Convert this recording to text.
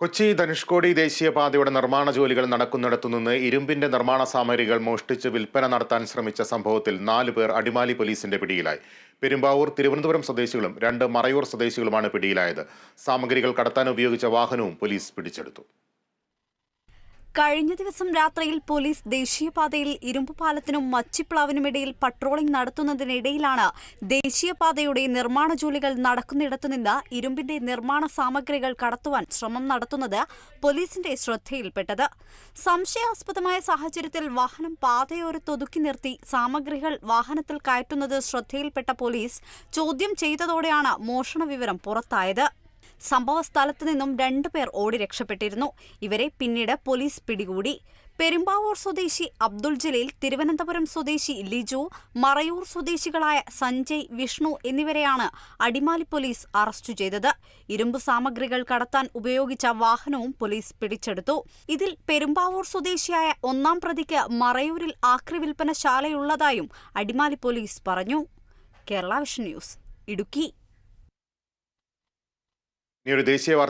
കൊച്ചി ധനുഷ്കോടി ദേശീയപാതയുടെ നിർമ്മാണ ജോലികൾ നടക്കുന്നിടത്തുനിന്ന് ഇരുമ്പിന്റെ നിർമ്മാണ സാമഗ്രികൾ മോഷ്ടിച്ച് വിൽപ്പന നടത്താൻ ശ്രമിച്ച സംഭവത്തിൽ നാലു പേർ അടിമാലി പോലീസിന്റെ പിടിയിലായി. പെരുമ്പാവൂർ തിരുവനന്തപുരം സ്വദേശികളും രണ്ട് മറയൂർ സ്വദേശികളുമാണ് പിടിയിലായത്. സാമഗ്രികൾ കടത്താൻ ഉപയോഗിച്ച വാഹനവും പോലീസ് പിടിച്ചെടുത്തു. കഴിഞ്ഞ ദിവസം രാത്രിയിൽ പോലീസ് ദേശീയപാതയിൽ ഇരുമ്പുപാലത്തിനും മച്ചിപ്ലാവിനുമിടയിൽ പട്രോളിംഗ് നടത്തുന്നതിനിടയിലാണ് ദേശീയപാതയുടെ നിർമ്മാണ ജോലികൾ നടക്കുന്നിടത്തുനിന്ന് ഇരുമ്പിന്റെ നിർമ്മാണ സാമഗ്രികൾ കടത്തുവാൻ ശ്രമം നടത്തുന്നത് പോലീസിന്റെ ശ്രദ്ധയിൽപ്പെട്ടത്. സംശയാസ്പദമായ സാഹചര്യത്തിൽ വാഹനം പാതയോരത്തൊതുക്കി നിർത്തി സാമഗ്രികൾ വാഹനത്തിൽ കയറ്റുന്നത് ശ്രദ്ധയിൽപ്പെട്ട പോലീസ് ചോദ്യം ചെയ്തതോടെയാണ് മോഷണ വിവരം പുറത്തായത്. സംഭവ സ്ഥലത്ത് നിന്നും രണ്ടുപേർ ഓടി രക്ഷപ്പെട്ടിരുന്നു. ഇവരെ പിന്നീട് പോലീസ് പിടികൂടി. പെരുമ്പാവൂർ സ്വദേശി അബ്ദുൾ ജലീൽ തിരുവനന്തപുരം സ്വദേശി ലിജു മറയൂർ സ്വദേശികളായ സഞ്ജയ് വിഷ്ണു എന്നിവരെയാണ് അടിമാലി പോലീസ് അറസ്റ്റ് ചെയ്തത്. ഇരുമ്പ് സാമഗ്രികൾ കടത്താൻ ഉപയോഗിച്ച വാഹനവും പോലീസ് പിടിച്ചെടുത്തു. ഇതിൽ പെരുമ്പാവൂർ സ്വദേശിയായ ഒന്നാം പ്രതിക്ക് മറയൂരിൽ ആക്രി വിൽപ്പനശാലയുള്ളതായും അടിമാലി പോലീസ് പറഞ്ഞു. Kerala vision news Idukki. ഇനി ഒരു ദേശീയ വാർത്ത